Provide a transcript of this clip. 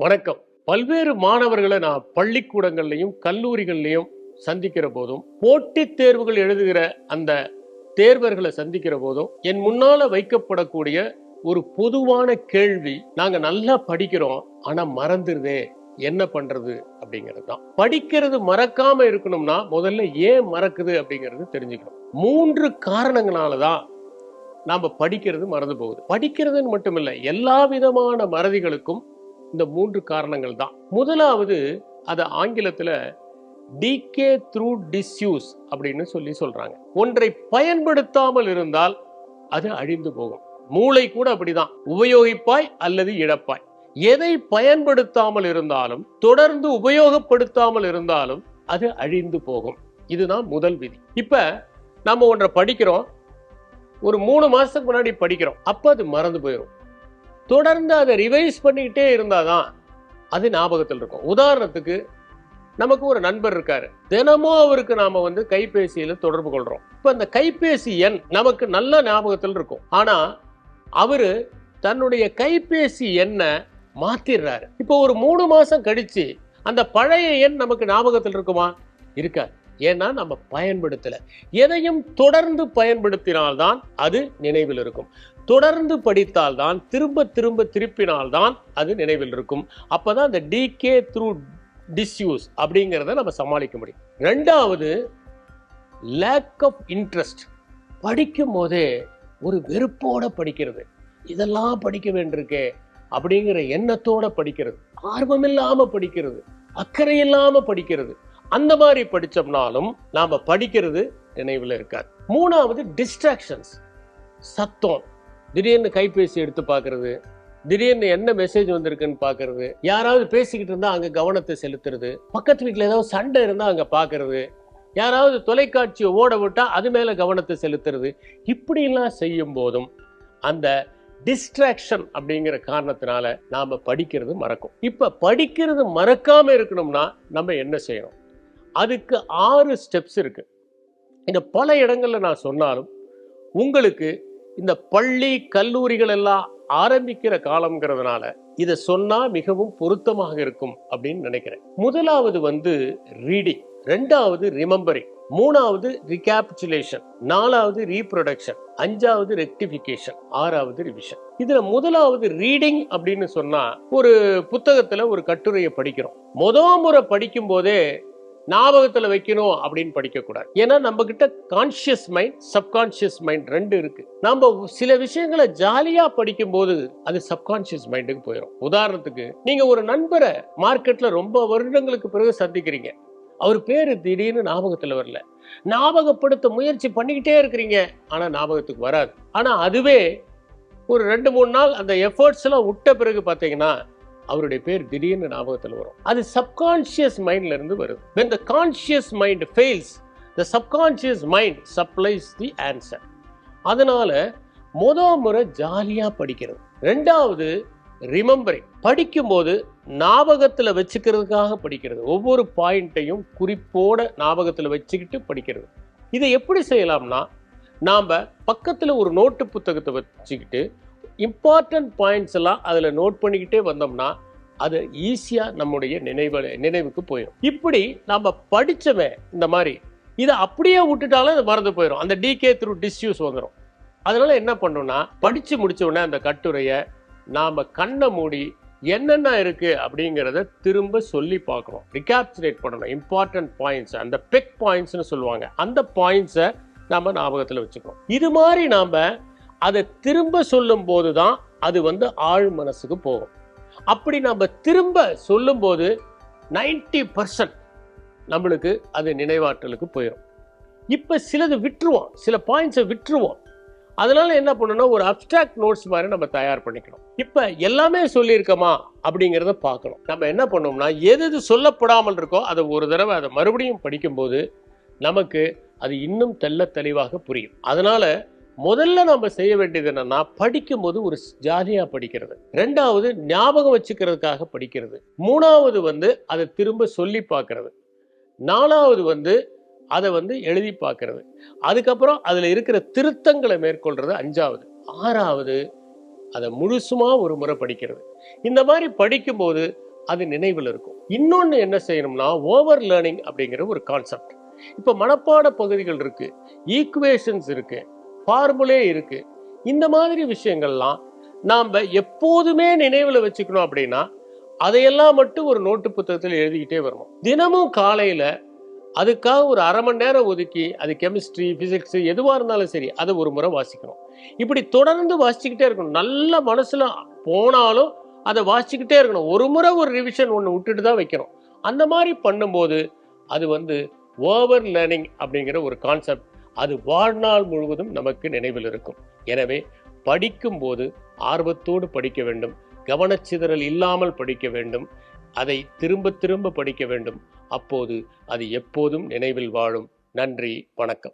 வணக்கம். பல்வேறு மாணவர்களை நான் பள்ளிக்கூடங்கள்லையும் கல்லூரிகள்லையும் சந்திக்கிற போதும் போட்டித் தேர்வுகள் எழுதுகிற அந்த தேர்வர்களை சந்திக்கிற போதும் என் முன்னால வைக்கப்படக்கூடிய ஒரு பொதுவான கேள்வி நாங்க நல்லா படிக்கிறோம் ஆனா மறந்துருதே என்ன பண்றது அப்படிங்கிறது தான். படிக்கிறது மறக்காம இருக்கணும்னா முதல்ல ஏன் மறக்குது அப்படிங்கிறது தெரிஞ்சுக்கணும். மூன்று காரணங்களால தான் நாம படிக்கிறது மறந்து போகுது. படிக்கிறதுன்னு மட்டும் இல்லை எல்லா விதமான மறதிகளுக்கும் இந்த மூன்று காரணங்கள் தான். முதலாவது அது ஆங்கிலத்துல டிகே த்ரூ டிஸ்யூஸ் அப்படின்னு சொல்லி சொல்றாங்க. ஒன்றை பயன்படுத்தாமல் இருந்தால் அது அழிந்து போகும். மூளை கூட அப்படிதான். உபயோகிப்பாய் அல்லது இழப்பாய். எதை பயன்படுத்தாமல் இருந்தாலும் தொடர்ந்து உபயோகப்படுத்தாமல் இருந்தாலும் அது அழிந்து போகும். இதுதான் முதல் விதி. இப்ப நம்ம ஒன்றை படிக்கிறோம். ஒரு மூணு மாசத்துக்கு முன்னாடி படிக்கிறோம். அப்ப அது மறந்து போயிடும் தொடர்ந்து அதை ரிவைஸ் பண்ணிக்கிட்டே இருந்தால் தான் அது ஞாபகத்தில் இருக்கும். உதாரணத்துக்கு நமக்கு ஒரு நண்பர் இருக்காரு. தினமும் அவருக்கு நாம வந்து கைபேசியில தொடர்பு கொள்றோம். இப்ப அந்த கைபேசி எண் நமக்கு நல்ல ஞாபகத்தில் இருக்கும். ஆனா அவரு தன்னுடைய கைபேசி எண்ணை மாத்திடுறாரு இப்போ ஒரு மூணு மாசம் கழிச்சு அந்த பழைய எண் நமக்கு ஞாபகத்தில் இருக்குமா? இருக்காது. ஏன்னா நம்ம பயன்படுத்தல. எதையும் தொடர்ந்து பயன்படுத்தினால்தான் அது நினைவில் இருக்கும். தொடர்ந்து படித்தால்தான் திரும்ப திரும்ப திருப்பினால்தான் அது நினைவில் இருக்கும். அப்போதான் அந்த டிகே த்ரூ டிஸ்யூஸ் அப்படிங்கிறத நம்ம சமாளிக்க முடியும். ரெண்டாவது லேக் ஆஃப் இன்ட்ரெஸ்ட் படிக்கும் போதே ஒரு வெறுப்போட படிக்கிறது. இதெல்லாம் படிக்க வேண்டியிருக்கே அப்படிங்கிற எண்ணத்தோட படிக்கிறது. ஆர்வம் இல்லாம படிக்கிறது. அக்கறை இல்லாம படிக்கிறது. அந்த மாதிரி படித்தோம்னாலும் நாம் படிக்கிறது நினைவில் இருக்காது. மூணாவது டிஸ்ட்ராக்ஷன்ஸ் சத்தம். திடீர்னு கைபேசி எடுத்து பார்க்கறது திடீர்னு என்ன மெசேஜ் வந்திருக்குன்னு பார்க்கறது யாராவது பேசிக்கிட்டு இருந்தால் அங்கே கவனத்தை செலுத்துறது பக்கத்து வீட்டில் ஏதாவது சண்டை இருந்தால் அங்கே பார்க்கறது யாராவது தொலைக்காட்சியை ஓட விட்டால் அது மேலே கவனத்தை செலுத்துறது இப்படிலாம் செய்யும் போதும் அந்த டிஸ்ட்ராக்ஷன் அப்படிங்கிற காரணத்தினால நாம் படிக்கிறது மறக்கும். இப்போ படிக்கிறது மறக்காமல் இருக்கணும்னா நம்ம என்ன செய்யணும்? அதுக்கு ஆறு ஸ்டெப்ஸ் இருக்குது இந்த பல இடங்களில் நான் சொன்னாலும் உங்களுக்கு இந்த பள்ளி கல்லூரிகள் எல்லாம் ஆரம்பிக்கிற காலம்ங்கிறதுனால இதை சொன்னா மிகவும் பொருத்தமாக இருக்கும் அப்படின்னு நினைக்கிறேன். முதலாவது வந்து ரீடிங் ரெண்டாவது ரிமெம்பரிங் மூணாவது ரிகாபிச்சுலேஷன் நாலாவது ரீப்ரொடக்ஷன் அஞ்சாவது ரெக்டிஃபிகேஷன் ஆறாவது ரிவிஷன் இதுல முதலாவது ரீடிங் அப்படின்னு சொன்னா ஒரு புத்தகத்துல ஒரு கட்டுரையை படிக்கிறோம். முத முறை படிக்கும் போதே ஞாபகத்தில் வைக்கணும் அப்படின்னு படிக்கக்கூடாது. ஏன்னா நம்ம கிட்ட கான்சியஸ் மைண்ட் சப்கான்சியஸ் மைண்ட் ரெண்டு இருக்கு. நம்ம சில விஷயங்களை ஜாலியா படிக்கும் போது அது சப்கான்சியஸ் மைண்டுக்கு போயிடும் உதாரணத்துக்கு நீங்க ஒரு நண்பரை மார்க்கெட்ல ரொம்ப வருடங்களுக்கு பிறகு சந்திக்கிறீங்க. அவர் பேரு திடீர்னு ஞாபகத்தில் வரல. ஞாபகப்படுத்த முயற்சி பண்ணிக்கிட்டே இருக்கிறீங்க. ஆனா ஞாபகத்துக்கு வராது. ஆனா அதுவே ஒரு ரெண்டு மூணு நாள் அந்த எஃபர்ட்ஸ் எல்லாம் விட்ட பிறகு பாத்தீங்கன்னா அவருடைய பேர் திடீர்னு ஞாபகத்தில் வரும். அது சப்கான்ஷியஸ் மைண்ட்ல இருந்து வருது. When the conscious mind fails the subconscious mind supplies the answer அதனால முத முறை ஜாலியாக படிக்கிறது ரெண்டாவது ரிமெம்பரிங் படிக்கும்போது ஞாபகத்தில் வச்சுக்கிறதுக்காக படிக்கிறது. ஒவ்வொரு பாயிண்ட்டையும் குறிப்போட ஞாபகத்தில் வச்சுக்கிட்டு படிக்கிறது. இதை எப்படி செய்யலாம்னா நாம் பக்கத்தில் ஒரு நோட்டு புத்தகத்தை வச்சுக்கிட்டு இம்பார்ட்டன்ட் பாயிண்ட்ஸ் எல்லாம் அதில் நோட் பண்ணிக்கிட்டே வந்தோம்னா அது ஈஸியாக நம்முடைய நினைவு நினைவுக்கு போயிடும் இப்படி நம்ம படித்தவன் இந்த மாதிரி இதை அப்படியே விட்டுட்டாலும் அது மறந்து போயிடும் அந்த டிகே த்ரூ டிஸ்யூஸ் வந்துடும் அதனால என்ன பண்ணோம்னா படித்து முடித்த உடனே அந்த கட்டுரையை நாம் கண்ணை மூடி என்னென்ன இருக்கு அப்படிங்கிறத திரும்ப சொல்லி பார்க்கணும். ரிகாப்சுலேட் பண்ணணும். இம்பார்ட்டன்ட் பாயிண்ட்ஸ் அந்த பெக் பாயிண்ட்ஸ்னு சொல்லுவாங்க. அந்த பாயிண்ட்ஸை நாம ஞாபகத்தில் வச்சுக்கணும். இது மாதிரி நாம் அதை திரும்ப சொல்லும் போது தான் அது வந்து ஆழ் மனசுக்கு போகும். அப்படி நம்ம திரும்ப சொல்லும்போது நைன்டி பர்சன்ட் நம்மளுக்கு அது நினைவாற்றலுக்கு போயிடும் இப்போ சிலது விட்டுருவோம். சில பாயிண்ட்ஸை விட்டுருவோம். அதனால என்ன பண்ணணும் ஒரு அப்டிராக்ட் நோட்ஸ் மாதிரி நம்ம தயார் பண்ணிக்கணும். இப்போ எல்லாமே சொல்லியிருக்கோமா அப்படிங்கிறத பார்க்கணும். நம்ம என்ன பண்ணோம்னா எது எது சொல்லப்படாமல் இருக்கோ அதை ஒரு தடவை அதை மறுபடியும் படிக்கும்போது நமக்கு அது இன்னும் தெள்ள தெளிவாக புரியும். அதனால முதல்ல நம்ம செய்ய வேண்டியது என்னன்னா படிக்கும்போது ஒரு ஜாலியா படிக்கிறது. ரெண்டாவது ஞாபகம் வச்சுக்கிறதுக்காக படிக்கிறது. மூணாவது வந்து அதை திரும்ப சொல்லி பார்க்கறது. நாலாவது வந்து அதை வந்து எழுதி பார்க்கறது. அதுக்கப்புறம் அதில் இருக்கிற திருத்தங்களை மேற்கொள்றது அஞ்சாவது. ஆறாவது அதை முழுசுமா ஒரு முறை படிக்கிறது. இந்த மாதிரி படிக்கும்போது அது நினைவில் இருக்கும். இன்னொன்று என்ன செய்யணும்னா ஓவர் லேர்னிங் அப்படிங்கிற ஒரு கான்செப்ட். இப்போ மனப்பாட பகுதிகள் இருக்கு. ஈக்குவேஷன்ஸ் இருக்குது ஃபார்முலே இருக்கு. இந்த மாதிரி விஷயங்கள்லாம் நாம் எப்போதுமே நினைவில் வச்சுக்கணும் அப்படின்னா அதையெல்லாம் மட்டும் ஒரு நோட்டு புத்தகத்தில் எழுதிக்கிட்டே வரணும் தினமும் காலையில் அதுக்காக ஒரு அரை மணி நேரம் ஒதுக்கி அது கெமிஸ்ட்ரி ஃபிசிக்ஸ் எதுவாக இருந்தாலும் சரி அதை ஒரு முறை வாசிக்கணும். இப்படி தொடர்ந்து வாசிச்சுக்கிட்டே இருக்கணும். நல்ல மனசில் போனாலும் அதை வாசிச்சுக்கிட்டே இருக்கணும். ஒரு முறை ஒரு ரிவிஷன் ஒன்று விட்டுட்டு தான் வைக்கணும். அந்த மாதிரி பண்ணும்போது அது வந்து ஓவர் லேர்னிங் அப்படிங்கிற ஒரு கான்செப்ட் அது வாழ்நாள் முழுவதும் நமக்கு நினைவில் இருக்கும். எனவே படிக்கும்போது ஆர்வத்தோடு படிக்க வேண்டும். கவனச்சிதறல் இல்லாமல் படிக்க வேண்டும். அதை திரும்ப திரும்ப படிக்க வேண்டும். அப்போது அது எப்போதும் நினைவில் வாழும். நன்றி வணக்கம்.